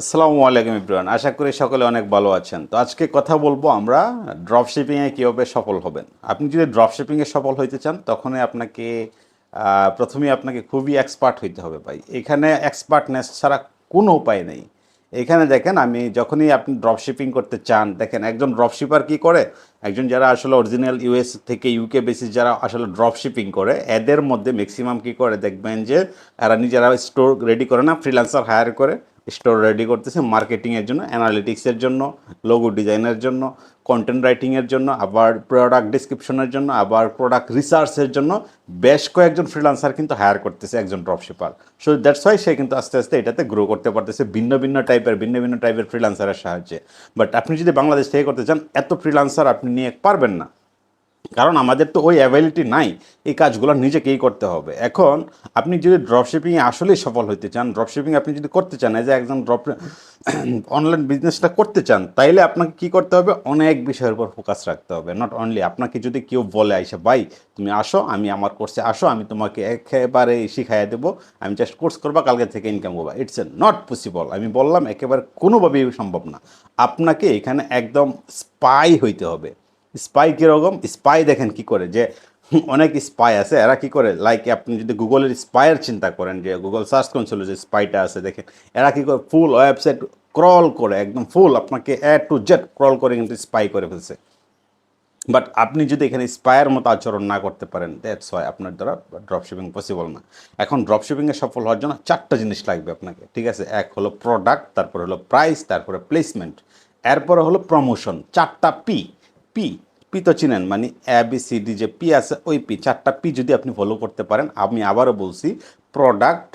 আসসালামু আলাইকুম ইব্রান। আশা করি সকলে অনেক ভালো আছেন। তো আজকে কথা বলব আমরা ড্রপ শিপিংয়ে কীভাবে সফল হবেন। আপনি যদি ড্রপ শিপিংয়ে সফল হইতে চান তখনই আপনাকে আহ, প্রথমেই আপনাকে খুবই এক্সপার্ট হইতে হবে ভাই। এখানে এক্সপার্টনেস ছাড়া কোনো উপায় নেই। এখানে দেখেন আমি যখনই আপনি ড্রপ শিপিং করতে চান দেখেন একজন ড্রপ শিপার কী করে? একজন যারা আসলে অরিজিনাল ইউএস থেকে ইউকে বেসিস যারা আসলে ড্রপ শিপিং করে এদের মধ্যে ম্যাক্সিমাম কী করে? দেখবেন যে এরা নিজেরা স্টোর রেডি করে না ফ্রিল্যান্সার হায়ার করে। স্টোর রেডি করতেছে মার্কেটিংয়ের জন্য অ্যানালিটিক্সের জন্য লোগো ডিজাইনের জন্য কন্টেন্ট রাইটিংয়ের জন্য, আবার প্রোডাক্ট ডিসক্রিপশনের জন্য, আবার প্রোডাক্ট রিসার্চের জন্য বেশ কয়েকজন ফ্রিল্যান্সার কিন্তু হায়ার করতেছে একজন dropshipper so that's why say কিন্তু আস্তে আস্তে এটাতে গ্রো করতে পারতেছে ভিন্ন ভিন্ন টাইপের ভিন্ন ভিন্ন টাইপের ফ্রিল্যান্সারের সাহায্যে. বাট আপনি যদি বাংলাদেশ থেকে করতে চান, এত ফ্রিল্যান্সার আপনি নিয়ে পারবেন না। কারণ আমাদের তো ওই অ্যাভেলিটি নাই, এই কাজগুলো নিজেকেই করতে হবে। এখন আপনি যদি ড্রপশিপিংয়ে আসলেই সফল হতে চান ড্রপশিপিং আপনি যদি করতে চান এজ একজন ড্রপ অনলাইন বিজনেসটা করতে চান, তাইলে আপনাকে কি করতে হবে? অনেক বিষয়ের উপর ফোকাস রাখতে হবে। নট অনলি আপনাকে যদি কেউ বলে আইসা, ভাই, তুমি আসো, আমি আমার কোর্সে আসো, আমি তোমাকে একেবারে শিখাইয়া দেবো, আমি জাস্ট কোর্স করবা, কালকে থেকে ইনকাম করবা। ইটস এ নট পসিবল আমি বললাম, একেবারে কোনোভাবেই সম্ভব না। আপনাকে এখানে একদম স্পাই হইতে হবে। স্পাই কীরকম স্পাই দেখেন কি করে? যে অনেক স্পাই আছে, এরা কি করে? লাইক আপনি যদি গুগলের স্পায়ের চিন্তা করেন, যে গুগল সার্চ কনসোলে যে স্পাইটা আছে, দেখেন, এরা কি করে? ফুল ওয়েবসাইট ক্রল করে, একদম ফুল আপনাকে এ টু জেড ক্রল করে কিন্তু স্পাই করে ফেলছে। বাট আপনি যদি এখানে স্পায়ার মতো আচরণ না করতে পারেন দ্যাটস ওয়াই আপনার দ্বারা ড্রপ শিপিং পসিবল না। এখন ড্রপ শিপিংয়ে সফল হওয়ার জন্য চারটা জিনিস লাগবে আপনাকে, ঠিক আছে? এক হলো প্রোডাক্ট তারপরে হলো প্রাইস তারপরে প্লেসমেন্ট এরপরে হলো প্রমোশন চারটা পি পি পি তো চিনেন মানে এ বি সি ডি যে পি আছে, ওই পি চারটা পি যদি আপনি ফলো করতে পারেন, আমি আবারও বলছি প্রোডাক্ট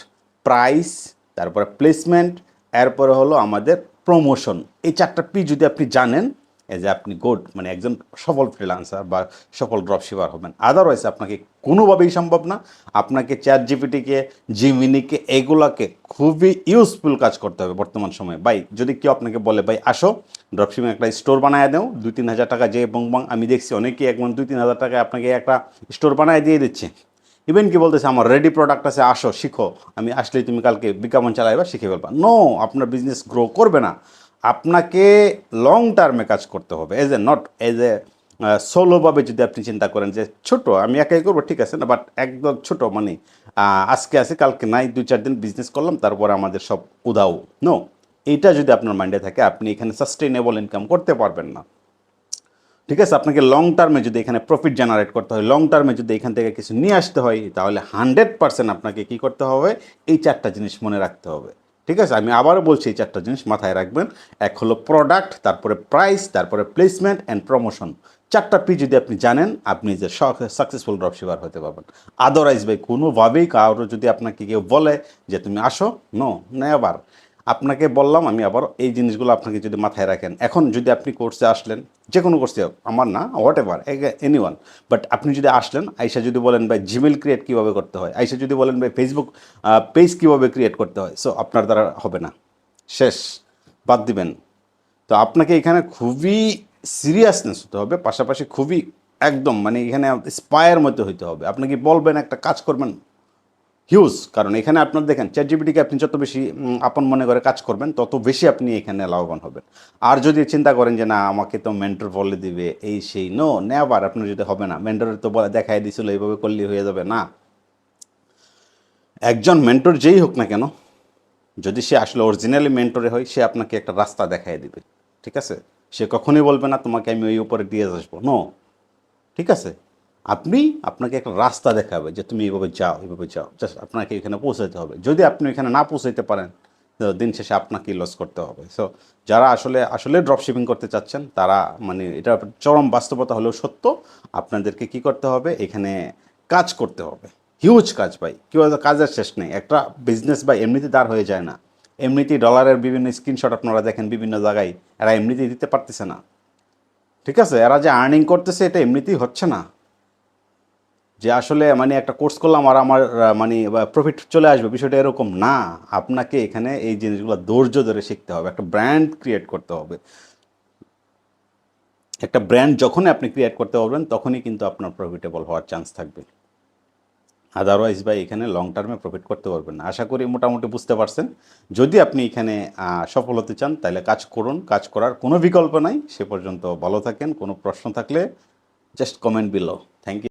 প্রাইস তারপরে প্লেসমেন্ট এরপরে হলো আমাদের প্রমোশন এই চারটা পি যদি আপনি জানেন এই যে আপনি গুড মানে একজন সফল ফ্রিলান্সার বা সফল ড্রপ শিপার হবেন। আদারওয়াইজ আপনাকে কোনোভাবেই সম্ভব না। আপনাকে চ্যাট জিপিটিকে জিমিনিকে এগুলাকে খুবই ইউজফুল কাজ করতে হবে বর্তমান সময়ে। ভাই, যদি কেউ আপনাকে বলে, ভাই, আসো ড্রপশিপিং একটা স্টোর বানায় দেও দুই তিন হাজার টাকা যে বং বং, আমি দেখছি অনেকেই একবার দুই তিন হাজার টাকায় আপনাকে একটা স্টোর বানায় দিয়ে দিচ্ছে। ইভেন কি বলতেছে, আমার রেডি প্রোডাক্ট আছে, আসো, শিখো। আমি আসলেই তুমি কালকে বিজ্ঞাপন চালাইবা, শিখে ফেলবা। নো আপনার বিজনেস গ্রো করবে না। আপনাকে লং টার্মে কাজ করতে হবে as a not as a সোলোভাবে যদি আপনি চিন্তা করেন যে ছোট, আমি একাই করব, ঠিক আছে না বাট একদম ছোট মানে আজকে আছে, কালকে নাই, দুই চার দিন বিজনেস করলাম, তারপরে আমাদের সব উদাও নো এইটা যদি আপনার মাইন্ডে থাকে, আপনি এখানে সাস্টেনেবল ইনকাম করতে পারবেন না। ঠিক আছে, আপনাকে লং টার্মে যদি এখানে প্রফিট জেনারেট করতে হয় লং টার্মে যদি এখান থেকে কিছু নিয়ে আসতে হয়, তাহলে হান্ড্রেড পার্সেন্ট আপনাকে কী করতে হবে? এই চারটা জিনিস মনে রাখতে হবে। ঠিক আছে? আমি আবারও বলছি এই চারটা জিনিস মাথায় রাখবেন। এক হলো প্রোডাক্ট তারপরে প্রাইস তারপরে প্লেসমেন্ট অ্যান্ড প্রমোশন চারটা পি যদি আপনি জানেন, আপনি যে সাকসেসফুল ড্রপশিপার হতে পারবেন। আদারওয়াইজ ভাই, কোনোভাবেই কারোর যদি আপনাকে কেউ বলে যে, তুমি আসো নো নেবার আপনাকে বললাম, আমি আবার এই জিনিসগুলো আপনাকে যদি মাথায় রাখেন। এখন যদি আপনি কোর্সে আসলেন, যে কোনো কোর্সে আমার না whatever any one but আপনি যদি আসলেন আইসা যদি বলেন, ভাই জিমেল ক্রিয়েট কীভাবে করতে হয়? আইসা যদি বলেন, ভাই ফেসবুক পেজ কীভাবে ক্রিয়েট করতে হয়? সো আপনার দ্বারা হবে না। শেষ, বাদ দিবেন। তো আপনাকে এখানে খুবই সিরিয়াসনেস হতে হবে, পাশাপাশি খুবই একদম মানে এখানে স্পায়ের মতো হইতে হবে। আপনি কি বলবেন, একটা কাজ করবেন? হিউজ কারণ এখানে আপনার দেখেন চ্যাট জিপিটিকে আপনি যত বেশি আপন মনে করে কাজ করবেন, তত বেশি আপনি এখানে লাভবান হবেন। আর যদি চিন্তা করেন যে, না, আমাকে তো মেন্টর বলে দিবে, এই সেই নো নেবার আপনার যদি হবে না। মেন্টরের তো বলে দেখাই দিছিল, এইভাবে করলেই হয়ে যাবে। না। একজন মেন্টর যেই হোক না কেন, যদি সে আসলে অরিজিনালি মেন্টরে হয়, সে আপনাকে একটা রাস্তা দেখাই দিবে। ঠিক আছে? সে কখনোই বলবে না, তোমাকে আমি ওই উপরে দিয়ে আসব। নো ঠিক আছে? আপনি আপনাকে একটা রাস্তা দেখাবে যে তুমি এইভাবে যাও এইভাবে যাও। জাস্ট আপনাকে এখানে পৌঁছাতে হবে। যদি আপনি এখানে না পৌঁছাইতে পারেন দিন শেষে আপনাকেই লস করতে হবে। সো যারা আসলে আসলে ড্রপ শিপিং করতে চাচ্ছেন, তারা মানে এটা চরম বাস্তবতা হলেও সত্য। আপনাদেরকে কি করতে হবে? এখানে কাজ করতে হবে। হিউজ কাজ ভাই। কেউ কাজের শেষ নেই। একটা বিজনেস বা এমনিতে দাঁড় হয়ে যায় না। এমনিতেই ডলারের বিভিন্ন স্ক্রিনশট আপনারা দেখেন বিভিন্ন জায়গায়। এরা এমনিতেই দিতে পারতেছে না। ঠিক আছে? এরা যে আর্নিং করতেছে, এটা এমনিতেই হচ্ছে না। যে আসলে মানে একটা কোর্স করলাম আর আমার মানে প্রফিট চলে আসবে, বিষয়টা এরকম না। আপনাকে এখানে এই জিনিসগুলো ধৈর্য ধরে শিখতে হবে, একটা ব্র্যান্ড ক্রিয়েট করতে হবে। একটা ব্র্যান্ড যখনই আপনি ক্রিয়েট করতে পারবেন, তখনই কিন্তু আপনার প্রফিটেবল হওয়ার চান্স থাকবে। আদারওয়াইজ ভাই, এখানে লং টার্মে প্রফিট করতে পারবেন আশা করি মোটামুটি বুঝতে পারছেন। যদি আপনি এখানে সফল হতে চান, তাহলে কাজ করুন। কাজ করার কোনো বিকল্প নাই। সে পর্যন্ত ভালো থাকেন। কোনো প্রশ্ন থাকলে জাস্ট কমেন্ট বিলো